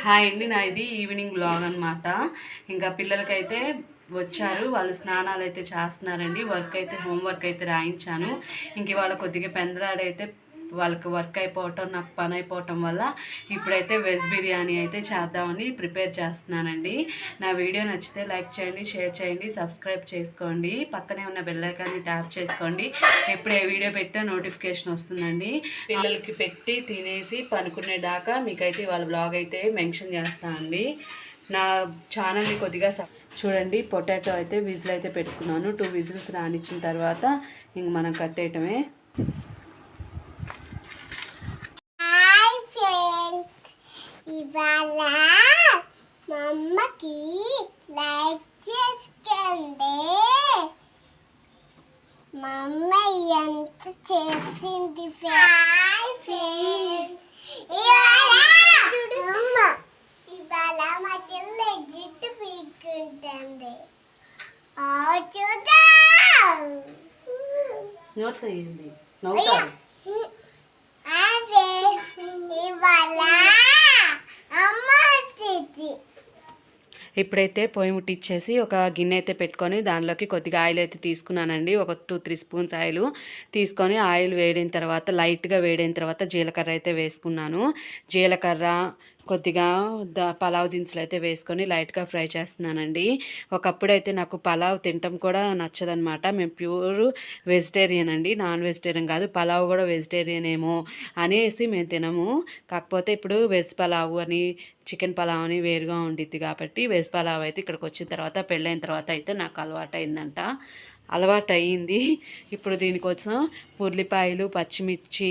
Hi అండి నా ఇది ఈవినింగ్ బ్లాగ్ అనమాట ఇంకా పిల్లలకైతే వచ్చారు వాళ్ళు స్నానాలు అయితే చేస్తున్నారండి వర్క్ అయితే హోంవర్క్ అయితే రాయించాను. ఇంక వాళ్ళ కొద్దిగా పెందలాడైతే వాళ్ళకి వర్క్ అయిపోవటం నాకు పని అయిపోవటం వల్ల ఇప్పుడైతే వెజ్ బిర్యానీ అయితే చేద్దామని ప్రిపేర్ చేస్తున్నానండి. నా వీడియో నచ్చితే లైక్ చేయండి షేర్ చేయండి సబ్స్క్రైబ్ చేసుకోండి పక్కనే ఉన్న బెల్లైకాన్ని ట్యాప్ చేసుకోండి. ఎప్పుడు ఏ వీడియో పెట్టా నోటిఫికేషన్ వస్తుందండి. పిల్లలకి పెట్టి తినేసి పనుకునేదాకా మీకైతే వాళ్ళ బ్లాగ్ అయితే మెన్షన్ చేస్తానండి నా ఛానల్ని కొద్దిగా చూడండి పొటాటో అయితే విజిల్ అయితే పెట్టుకున్నాను. టూ విజిల్స్ రానిచ్చిన తర్వాత ఇంక మనం కట్టేయటమే హాయ్ ఫ్రెండ్స్ ఇవాళ మా అమ్మకి లైక్ చేసుకోండి. మా అమ్మ ఎంత చేసింది ఇవాళ మా చెల్లి జుట్టు పీక్కుంటుంది. చూద్దాం. నోట్ అయ్యింది నవ్వుతారు అదే ఇవాళ అమ్మ వచ్చింది ఇప్పుడైతే పొయ్యి ముట్టించేసి ఒక గిన్నె అయితే పెట్టుకొని దానిలోకి కొద్దిగా ఆయిల్ అయితే తీసుకున్నానండి. ఒక టూ త్రీ స్పూన్స్ ఆయిల్ తీసుకొని ఆయిల్ వేడిన తర్వాత లైట్గా వేడిన తర్వాత జీలకర్ర అయితే వేసుకున్నాను. జీలకర్ర కొద్దిగా ద పలావ్ దినుసులు అయితే వేసుకొని లైట్గా ఫ్రై చేస్తున్నానండి. ఒకప్పుడు అయితే నాకు పలావ్ తినటం కూడా నచ్చదనమాట మేము ప్యూర్ వెజిటేరియన్ అండి. నాన్ వెజిటేరియన్ కాదు పలావ్ కూడా వెజిటేరియన్ ఏమో అనేసి మేము తినము. కాకపోతే ఇప్పుడు వెజ్ పలావ్ అని చికెన్ పలావ్ అని వేరుగా ఉండిద్ది కాబట్టి వెజ్ పలావ్ అయితే ఇక్కడికి వచ్చిన తర్వాత పెళ్ళైన తర్వాత అయితే నాకు అలవాటు అయిందంట అలవాటు అయ్యింది ఇప్పుడు దీనికోసం ఉల్లిపాయలు పచ్చిమిర్చి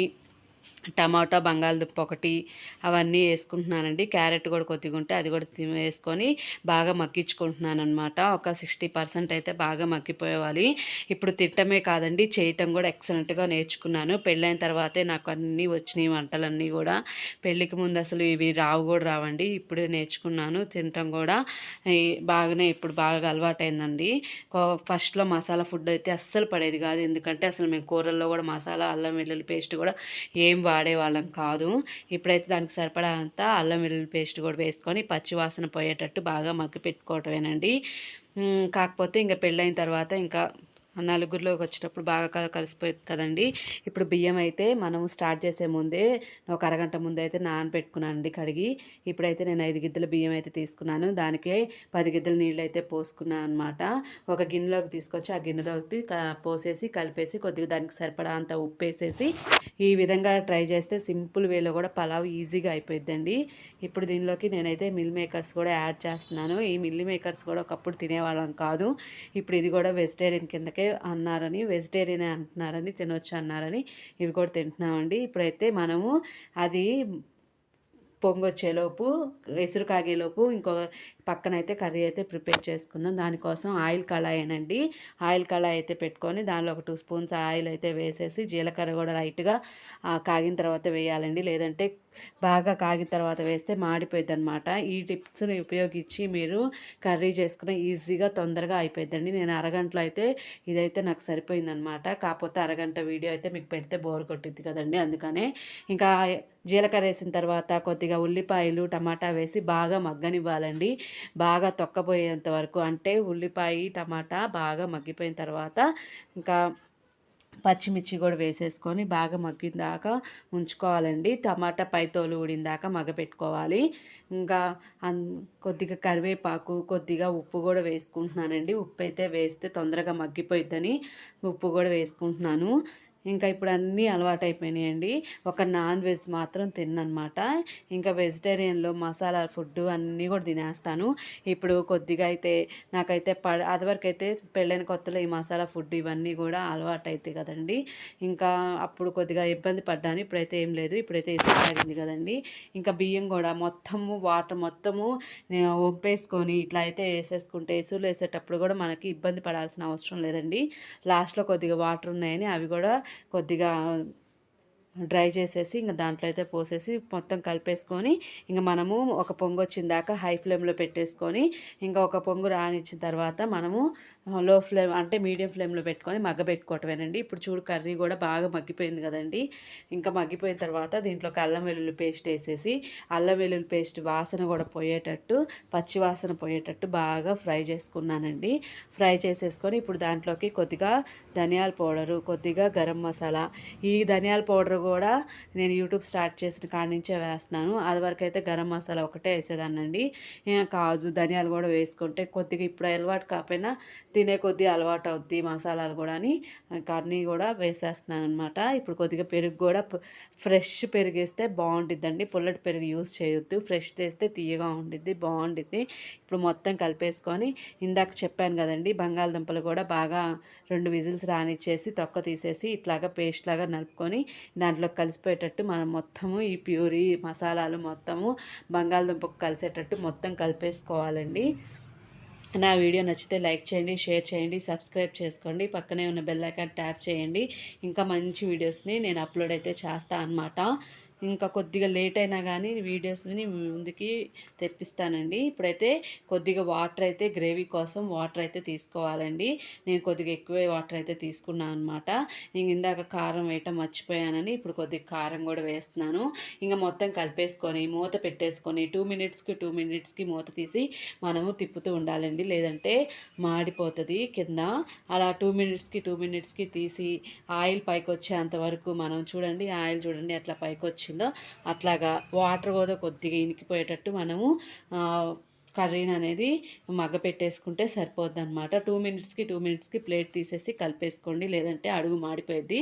టమాటా బంగాళదుంప ఒకటి అవన్నీ వేసుకుంటున్నానండి. క్యారెట్ కూడా కొద్దిగా ఉంటే అది కూడా తి- వేసుకొని బాగా మగ్గించుకుంటున్నాను అనమాట ఒక సిక్స్టీ పర్సెంట్ అయితే బాగా మగ్గిపోవాలి ఇప్పుడు తిట్టమే కాదండి చేయటం కూడా ఎక్సలెంట్గా నేర్చుకున్నాను. పెళ్ళైన తర్వాతే నాకు అన్నీ వచ్చినాయి వంటలన్నీ కూడా. పెళ్ళికి ముందు అసలు ఇవి రావు కూడా రావండి. ఇప్పుడే నేర్చుకున్నాను తినటం కూడా. బాగానే ఇప్పుడు బాగా అలవాటైందండి. కో- ఫస్ట్లో మసాలా ఫుడ్ అయితే అస్సలు పడేది కాదు. ఎందుకంటే అసలు మేము కూరల్లో కూడా మసాలా అల్లం వెల్లుల్లి పేస్ట్ కూడా ఏం వాడేవాళ్ళం కాదు. ఇప్పుడైతే దానికి సరిపడా అంతా అల్లం వెల్లుల్లి పేస్ట్ కూడా వేసుకొని పచ్చివాసన పోయేటట్టు బాగా మగ్గి పెట్టుకోవటమేనండి. కాకపోతే ఇంకా పెళ్ళైన తర్వాత ఇంకా నలుగురిలోకి వచ్చేటప్పుడు బాగా కలిసిపోయింది కదండి. ఇప్పుడు బియ్యం అయితే మనం స్టార్ట్ చేసే ముందే ఒక అరగంట ముందు అయితే నానబెట్టుకున్నానండి కడిగి. ఇప్పుడైతే నేను ఐదు గిద్దల బియ్యం అయితే తీసుకున్నాను. దానికే పది గిద్దెల నీళ్ళు అయితే పోసుకున్నాను అనమాట ఒక గిన్నెలోకి తీసుకొచ్చి ఆ గిన్నెలోకి పోసేసి కలిపేసి కొద్దిగా దానికి సరిపడా అంత ఉప్పు వేసేసి ఈ విధంగా ట్రై చేస్తే సింపుల్ వేలో కూడా పలావ్ ఈజీగా అయిపోయిద్దండి. ఇప్పుడు దీనిలోకి నేనైతే మిల్ మేకర్స్ కూడా యాడ్ చేస్తున్నాను. ఈ మిల్ మేకర్స్ కూడా ఒకప్పుడు తినేవాళ్ళం కాదు. ఇప్పుడు ఇది కూడా వెజిటేరియన్ కిందకే అన్నారని వెజిటేరియన్ అంటున్నారని తినొచ్చు అన్నారని ఇవి కూడా తింటున్నామండి. ఇప్పుడైతే మనము అది పొంగొచ్చేలోపు ఎసురు కాగేలోపు ఇంకో పక్కన అయితే కర్రీ అయితే ప్రిపేర్ చేసుకుందాం. దానికోసం ఆయిల్ కళాయేనండి. ఆయిల్ కళాయి అయితే పెట్టుకొని దానిలో ఒక టూ స్పూన్స్ ఆయిల్ అయితే వేసేసి జీలకర్ర కూడా లైట్గా కాగిన తర్వాత వేయాలండి. లేదంటే బాగా కాగిన తర్వాత వేస్తే మాడిపోయింది అనమాట ఈ టిప్స్ని ఉపయోగించి మీరు కర్రీ చేసుకుని ఈజీగా తొందరగా అయిపోయిందండి నేను అరగంటలో అయితే ఇదైతే నాకు సరిపోయిందనమాట కాకపోతే అరగంట వీడియో అయితే మీకు పెడితే బోర్ కొట్టింది కదండి. అందుకనే ఇంకా జీలకర్ర వేసిన తర్వాత కొద్దిగా ఉల్లిపాయలు టమాటా వేసి బాగా మగ్గనివ్వాలండి. బాగా తొక్కపోయేంత వరకు అంటే ఉల్లిపాయ టమాటా బాగా మగ్గిపోయిన తర్వాత ఇంకా పచ్చిమిర్చి కూడా వేసేసుకొని బాగా మగ్గిన దాకా ఉంచుకోవాలండి. టమాటా పైతోలు ఊడిన దాకా మగ్గపెట్టుకోవాలి. ఇంకా అన్ కొద్దిగా కరివేపాకు కొద్దిగా ఉప్పు కూడా వేసుకుంటున్నానండి. ఉప్పు అయితే వేస్తే తొందరగా మగ్గిపోయిద్దని ఉప్పు కూడా వేసుకుంటున్నాను. ఇంకా ఇప్పుడు అన్నీ అలవాటు అయిపోయినాయండి ఒక నాన్ వెజ్ మాత్రం తిన్ననమాట. ఇంకా వెజిటేరియన్లో మసాలా ఫుడ్ అన్నీ కూడా తినేస్తాను. ఇప్పుడు కొద్దిగా అయితే నాకైతే ప అదివరకు అయితే పెళ్ళైన కొత్తలో ఈ మసాలా ఫుడ్ ఇవన్నీ కూడా అలవాటు అవుతాయి కదండి. ఇంకా అప్పుడు కొద్దిగా ఇబ్బంది పడ్డాను. ఇప్పుడైతే ఏం లేదు. ఇప్పుడైతే ఇసుక కదండి. ఇంకా బియ్యం కూడా మొత్తము వాటర్ మొత్తము ఒంపేసుకొని వంపేసుకొని ఇట్లా అయితే వేసేసుకుంటే ఎసులు వేసేటప్పుడు కూడా మనకి ఇబ్బంది పడాల్సిన అవసరం లేదండి. లాస్ట్లో కొద్దిగా వాటర్ ఉన్నాయని అవి కూడా కొద్దిగా డ్రై చేసేసి ఇంకా దాంట్లో అయితే పోసేసి మొత్తం కలిపేసుకొని ఇంకా మనము ఒక పొంగు వచ్చిన దాకా హై ఫ్లేమ్లో పెట్టేసుకొని ఇంకా ఒక పొంగు రానిచ్చిన తర్వాత మనము లో ఫ్లేమ్ అంటే మీడియం ఫ్లేమ్లో పెట్టుకొని మగ్గబెట్టుకోవటమేనండి. ఇప్పుడు చూడు కర్రీ కూడా బాగా మగ్గిపోయింది కదండి. ఇంకా మగ్గిపోయిన తర్వాత దీంట్లోకి అల్లం వెల్లుల్లి పేస్ట్ వేసేసి అల్లం వెల్లుల్లి పేస్ట్ వాసన కూడా పోయేటట్టు పచ్చి వాసన పోయేటట్టు బాగా ఫ్రై చేసుకున్నానండి. ఫ్రై చేసేసుకొని ఇప్పుడు దాంట్లోకి కొద్దిగా ధనియాల పౌడరు కొద్దిగా గరం మసాలా ఈ ధనియాల పౌడర్ కూడా నేను యూట్యూబ్ స్టార్ట్ చేసిన కాడి నుంచే వేస్తున్నాను. అది వరకు అయితే గరం మసాలా ఒకటే వేసేదానండి కాజు ధనియాలు కూడా వేసుకుంటే కొద్దిగా ఇప్పుడు అలవాటు కాకపోయినా తినే కొద్దీ అలవాటు అవుద్ది మసాలాలు కూడా అని కర్నీ కూడా వేసేస్తున్నాను అనమాట ఇప్పుడు కొద్దిగా పెరుగు కూడా ఫ్రెష్ పెరుగు వేస్తే బాగుంటుందండి పుల్లటి పెరుగు యూస్ చేయొద్దు. ఫ్రెష్ తెస్తే తీయగా ఉండిద్ది బాగుండిద్ది. ఇప్పుడు మొత్తం కలిపేసుకొని ఇందాక చెప్పాను కదండి బంగాళదుంపలు కూడా బాగా రెండు విజిల్స్ రానిచ్చేసి తొక్క తీసేసి ఇట్లాగా పేస్ట్ లాగా నలుపుకొని దాంట్లో కలిసిపోయేటట్టు మనం మొత్తము ఈ ప్యూరీ మసాలాలు మొత్తము బంగాళదుంపకు కలిసేటట్టు మొత్తం కలిపేసుకోవాలండి. నా వీడియో నచ్చితే లైక్ చేయండి షేర్ చేయండి సబ్స్క్రైబ్ చేసుకోండి. పక్కనే ఉన్న బెల్ ఐకాన్ ట్యాప్ చేయండి. ఇంకా మంచి వీడియోస్ని నేను అప్లోడ్ అయితే చేస్తా అనమాట ఇంకా కొద్దిగా లేట్ అయినా కానీ వీడియోస్ని ముందుకి తెప్పిస్తానండి. ఇప్పుడైతే కొద్దిగా వాటర్ అయితే గ్రేవీ కోసం వాటర్ అయితే తీసుకోవాలండి. నేను కొద్దిగా ఎక్కువే వాటర్ అయితే తీసుకున్నాను అనమాట ఇంక ఇందాక కారం వేయటం మర్చిపోయానని ఇప్పుడు కొద్దిగా కారం కూడా వేస్తున్నాను. ఇంకా మొత్తం కలిపేసుకొని మూత పెట్టేసుకొని టూ మినిట్స్కి టూ మినిట్స్కి మూత తీసి మనము తిప్పుతూ ఉండాలండి. లేదంటే మాడిపోతుంది కింద. అలా టూ మినిట్స్కి టూ మినిట్స్కి తీసి ఆయిల్ పైకి వచ్చేంత వరకు మనం చూడండి ఆయిల్ చూడండి అట్లా పైకి వచ్చి వచ్చిందో అట్లాగా వాటర్ కూడా కొద్దిగా ఇనికిపోయేటట్టు మనము కర్రీని అనేది మగ్గ పెట్టేసుకుంటే సరిపోద్ది అనమాట టూ మినిట్స్కి టూ మినిట్స్కి ప్లేట్ తీసేసి కలిపేసుకోండి లేదంటే అడుగు మాడిపోయింది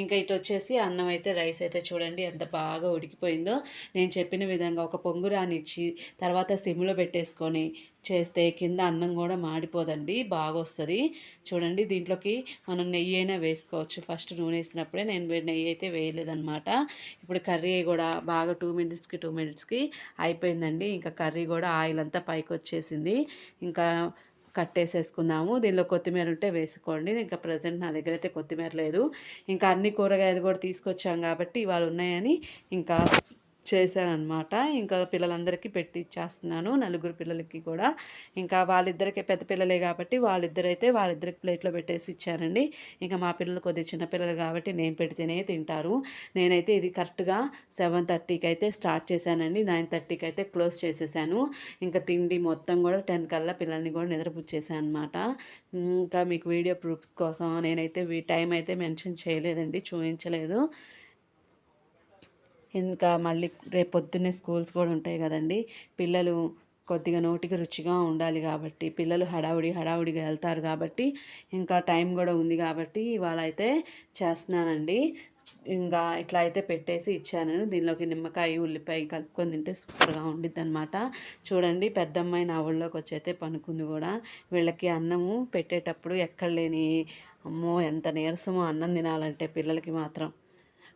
ఇంకా ఇటు వచ్చేసి అన్నం అయితే రైస్ అయితే చూడండి ఎంత బాగా ఉడికిపోయిందో. నేను చెప్పిన విధంగా ఒక పొంగు రానిచ్చి తర్వాత సిమ్లో పెట్టేసుకొని చేస్తే కింద అన్నం కూడా మాడిపోదండి బాగా వస్తుంది చూడండి దీంట్లోకి మనం నెయ్యి అయినా వేసుకోవచ్చు. ఫస్ట్ నూనె వేసినప్పుడే నేను నెయ్యి అయితే వేయలేదనమాట ఇప్పుడు కర్రీ కూడా బాగా టూ మినిట్స్కి టూ మినిట్స్కి అయిపోయిందండి. ఇంకా కర్రీ కూడా ఆయిల్ అంతా పైకి వచ్చేసింది ఇంకా కట్టేసేసుకున్నాము దీనిలో కొత్తిమీర ఉంటే వేసుకోండి. ఇంకా ప్రజెంట్ నా దగ్గర అయితే కొత్తిమీర లేదు. ఇంకా అన్ని కూరగాయలు కూడా తీసుకొచ్చాం కాబట్టి ఇవాళ ఉన్నాయని ఇంకా చేశానమాట ఇంకా పిల్లలందరికీ పెట్టి ఇచ్చేస్తున్నాను నలుగురు పిల్లలకి కూడా. ఇంకా వాళ్ళిద్దరికి పెద్ద పిల్లలే కాబట్టి వాళ్ళిద్దరైతే వాళ్ళిద్దరికి ప్లేట్లో పెట్టేసి ఇచ్చారండి. ఇంకా మా పిల్లలు కొద్దిగా చిన్నపిల్లలు కాబట్టి నేను పెడితేనే తింటారు. నేనైతే ఇది కరెక్ట్గా సెవెన్ థర్టీకి అయితే స్టార్ట్ చేశానండి. నైన్ థర్టీకి అయితే క్లోజ్ చేసేసాను. ఇంకా తిండి మొత్తం కూడా టెన్ కల్లా పిల్లల్ని కూడా నిద్రపుచ్చేసాను అనమాట ఇంకా మీకు వీడియో ప్రూఫ్స్ కోసం నేనైతే టైం అయితే మెన్షన్ చేయలేదండి చూపించలేదు ఇంకా మళ్ళీ రేపు పొద్దున్నే స్కూల్స్ కూడా ఉంటాయి కదండి. పిల్లలు కొద్దిగా నోటికి రుచిగా ఉండాలి కాబట్టి పిల్లలు హడావుడి హడావుడిగా వెళ్తారు కాబట్టి ఇంకా టైం కూడా ఉంది కాబట్టి ఇవాళ అయితే చేస్తున్నానండి. ఇంకా ఇట్లా అయితే పెట్టేసి ఇచ్చాను. దీనిలోకి నిమ్మకాయ ఉల్లిపాయ కలుపుకొని తింటే సూపర్గా ఉండిద్ది అనమాట చూడండి పెద్దమ్మాయి నా ఊళ్ళోకి వచ్చి అయితే పనుకుంది కూడా. వీళ్ళకి అన్నము పెట్టేటప్పుడు ఎక్కడ లేని అమ్మో ఎంత నీరసమో అన్నం తినాలంటే పిల్లలకి మాత్రం.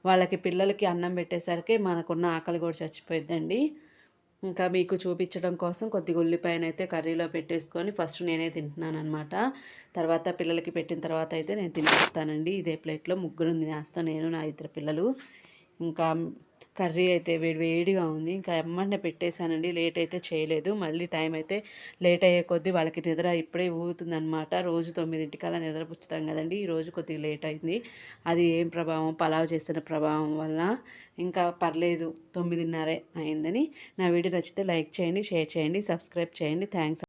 వాళ్ళకి పిల్లలకి అన్నం పెట్టేసరికి మనకున్న ఆకలి కూడా చచ్చిపోయిద్దండి. ఇంకా మీకు చూపించడం కోసం కొద్దిగా ఉల్లిపాయనైతే కర్రీలో పెట్టేసుకొని ఫస్ట్ నేనే తింటున్నాను అనమాట తర్వాత పిల్లలకి పెట్టిన తర్వాత అయితే నేను తినేస్తానండి. ఇదే ప్లేట్లో ముగ్గురు తినేస్తాను నేను నా ఇద్దరు పిల్లలు. ఇంకా కర్రీ అయితే వేడి వేడిగా ఉంది. ఇంకా ఎమ్మంటే పెట్టేశానండి. లేట్ అయితే చేయలేదు. మళ్ళీ టైం అయితే లేట్ అయ్యే కొద్దీ వాళ్ళకి నిద్ర ఇప్పుడే ఊగుతుందనమాట రోజు తొమ్మిదింటికల్లా నిద్ర పుచ్చుతాం కదండి. ఈ రోజు కొద్దిగా లేట్ అయింది. అది ఏం ప్రభావం? పలావ్ చేస్తున్న ప్రభావం వల్ల ఇంకా పర్లేదు. తొమ్మిదిన్నరే అయిందని. నా వీడియో నచ్చితే లైక్ చేయండి షేర్ చేయండి సబ్స్క్రైబ్ చేయండి. థ్యాంక్స్